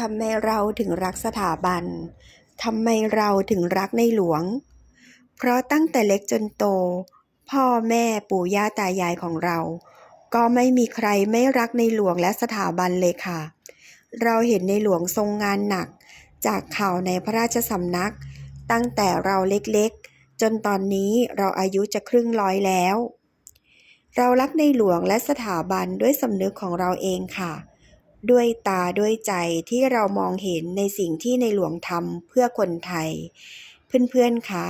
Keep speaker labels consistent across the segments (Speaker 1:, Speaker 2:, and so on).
Speaker 1: ทำไมเราถึงรักสถาบัน ทำไมเราถึงรักในหลวง เพราะตั้งแต่เล็กจนโต พ่อแม่ปู่ย่าตายายของเรา ก็ไม่มีใครไม่รักในหลวงและสถาบันเลยค่ะ เราเห็นในหลวงทรงงานหนัก จากข่าวในพระราชสำนัก ตั้งแต่เราเล็กๆ จนตอนนี้เราอายุจะครึ่งร้อยแล้ว เรารักในหลวงและสถาบันด้วยสำนึกของเราเองค่ะ ด้วยตาด้วยใจที่เรามองเห็นในสิ่งที่ในหลวงทำเพื่อคนไทย เพื่อนๆคะ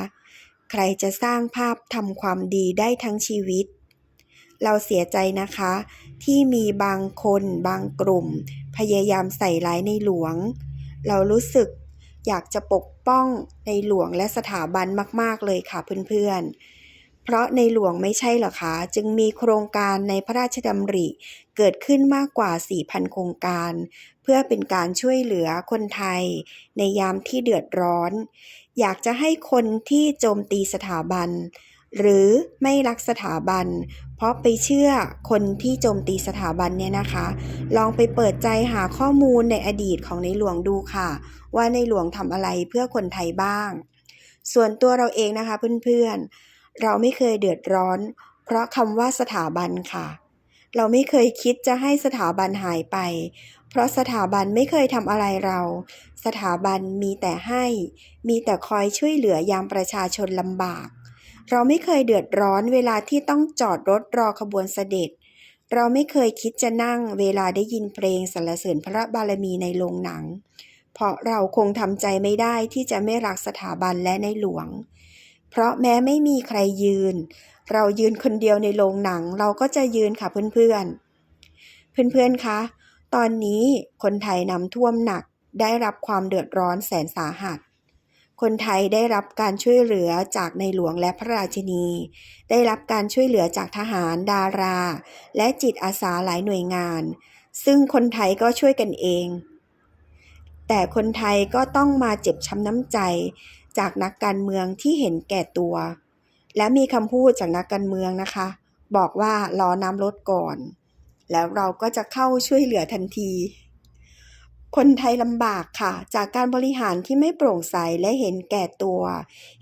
Speaker 1: ใครจะสร้างภาพทำความดีได้ทั้งชีวิต เราเสียใจนะคะ ที่มีบางคนบางกลุ่ม พยายามใส่ร้ายในหลวง เรารู้สึกอยากจะปกป้องในหลวงและสถาบันมาก ๆ เลยค่ะเพื่อนๆ เพราะในหลวงไม่ใช่เหรอคะ จึงมีโครงการในพระราชดำริเกิดขึ้นมากกว่า 4,000 โครงการ เพื่อเป็นการช่วยเหลือคนไทย ในยามที่เดือดร้อน อยากจะให้คนที่โจมตีสถาบัน หรือไม่รักสถาบัน เพราะไปเชื่อคนที่โจมตีสถาบันเนี่ยนะคะ ลองไปเปิดใจหาข้อมูลในอดีตของในหลวงดูค่ะ ว่าในหลวงทำอะไรเพื่อคนไทยบ้าง ส่วนตัวเราเองนะคะเพื่อนๆ เราไม่เคยเดือดร้อน เพราะคำว่าสถาบันค่ะ เราไม่เคยคิดจะให้สถาบันหายไป เพราะสถาบันไม่เคยทำอะไรเรา สถาบันมีแต่ให้ มีแต่คอยช่วยเหลือยามประชาชนลำบาก เราไม่เคยเดือดร้อนเวลาที่ต้องจอดรถรอขบวนเสด็จ เราไม่เคยคิดจะนั่งเวลาได้ยินเพลงสรรเสริญพระบารมีในโรงหนัง เพราะเราคงทำใจไม่ได้ที่จะไม่รักสถาบันและในหลวง เพราะแม้ไม่มีใครยืน เรายืนคนเดียวในโรงหนังเราก็จะยืนค่ะเพื่อนๆ เพื่อนๆ คะ ตอนนี้คนไทยน้ำท่วมหนักได้รับความเดือดร้อนแสนสาหัส คนไทยได้รับการช่วยเหลือจากในหลวงและพระราชินี ได้รับการช่วยเหลือจากทหารดารา และจิตอาสาหลายหน่วยงาน ซึ่งคนไทยก็ช่วยกันเอง แต่คนไทยก็ต้องมาเจ็บช้ำน้ำใจ จากนักการเมืองที่เห็นแก่ตัว และมีคำพูดจากนักการเมืองนะคะ บอกว่ารอน้ำลดก่อน แล้วเราก็จะเข้าช่วยเหลือทันที คนไทยลำบากค่ะ จากการบริหารที่ไม่โปร่งใสและเห็นแก่ตัว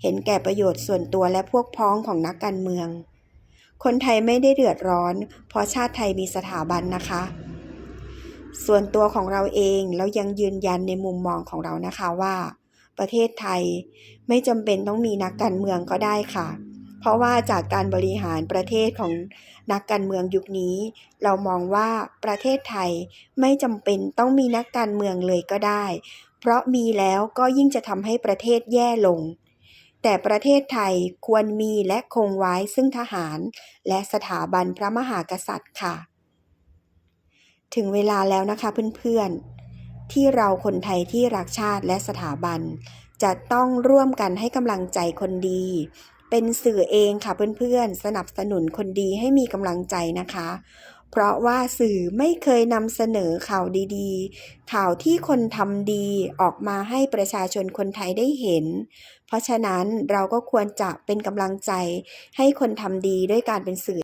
Speaker 1: เห็นแก่ประโยชน์ส่วนตัวและพวกพ้องของนักการเมือง คนไทยไม่ได้เดือดร้อน เพราะชาติไทยมีสถาบันนะคะ ส่วนตัวของเราเองเรายังยืนยันในมุมมองของเรานะคะว่า ประเทศไทยไม่จำเป็นต้องมีนักการเมืองก็ได้ค่ะ เพราะว่าจากการบริหารประเทศของนักการเมืองยุคนี้ เรามองว่าประเทศไทยไม่จำเป็นต้องมีนักการเมืองเลยก็ได้ เพราะมีแล้วก็ยิ่งจะทำให้ประเทศแย่ลง แต่ประเทศไทยควรมีและคงไว้ซึ่งทหาร และสถาบันพระมหากษัตริย์ค่ะ ถึงเวลาแล้วนะคะเพื่อนๆ ที่เราคนไทยที่รักชาติและสถาบัน จะต้องร่วมกันให้กำลังใจคนดี เป็นสื่อเองค่ะเพื่อนๆ สนับสนุนคนดีให้มีกำลังใจนะคะ เพราะว่าสื่อไม่เคยนำเสนอข่าวดีๆ ข่าวที่คนทำดีออกมาให้ประชาชนคนไทยได้เห็น เพราะฉะนั้นเราก็ควรจะเป็นกำลังใจให้คนทำดีด้วยการเป็นสื่อ